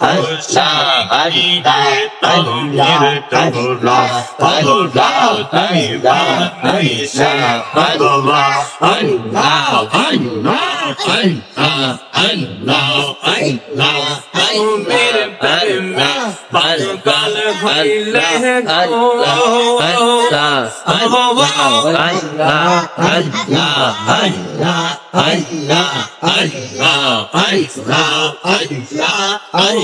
Allah Allah Allah Allah Allah Allah Allah Allah Allah Allah Allah मेरे पन्ना पल पल भल्ला अल्लाह अल्लाह अल्लाह अल्लाह अल्लाह अल्लाह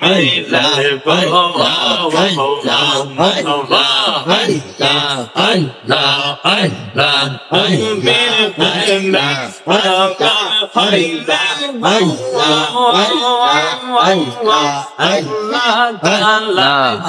hay là với là với là hay là hay là hay là hay là hay là hay là hay là hay là hay là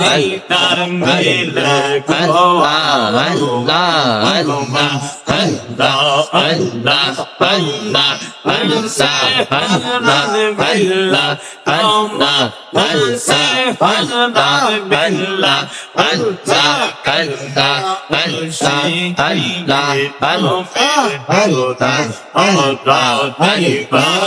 hay là anh đạo anh là anh là anh xa anh là anh là anh là anh xa anh là anh là anh xa anh là anh xa anh là anh anh là anh là anh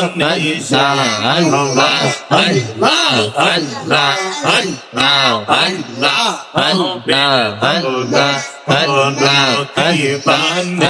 là anh xa anh là anh là anh là anh là anh là anh là anh là anh là anh là anh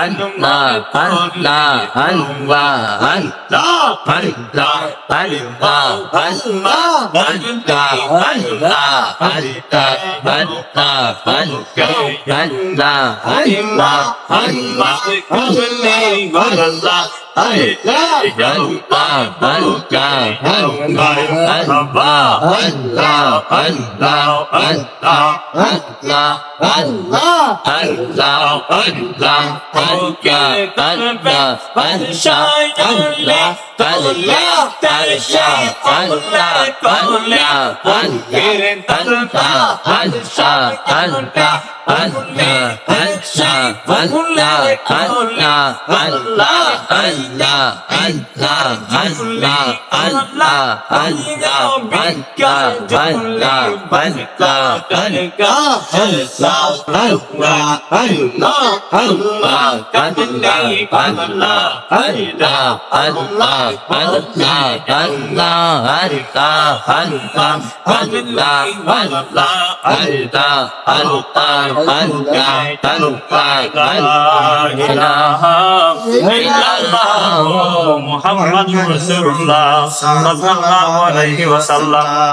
अन्ना अन्ना अन्वा अन्ना अन्ना अन्वा अन्ना अन्ना अन्ना अन्ना अन्ना अन्ना अन्ना अन्वा अन्ना अन्ना hai ba bốn ba bốn ba bốn ba bốn ba bốn ba bốn ba bốn ba bốn ba bốn ba bốn ba bốn ba bốn ba bốn ba bốn sa bốn la bốn la bốn sa bốn la bốn la bốn la bốn sa bốn la bốn la আল্লাহ আল্লাহ আল্লাহ আল্লাহ আল্লাহ আল্লাহ আল্লাহ আল্লাহ আল্লাহ আল্লাহ বান্কা বান্কা বান্কা কানকা আল্লাহ আল্লাহ আল্লাহ আল্লাহ কানকা আল্লাহ আল্লাহ আল্লাহ আল্লাহ আল্লাহ আল্লাহ আল্লাহ আল্লাহ আল্লাহ আল্লাহ আল্লাহ মুহাম্মদ রাসূলুল্লাহ সাল্লাল্লাহু আলাইহি ওয়াসাল্লাম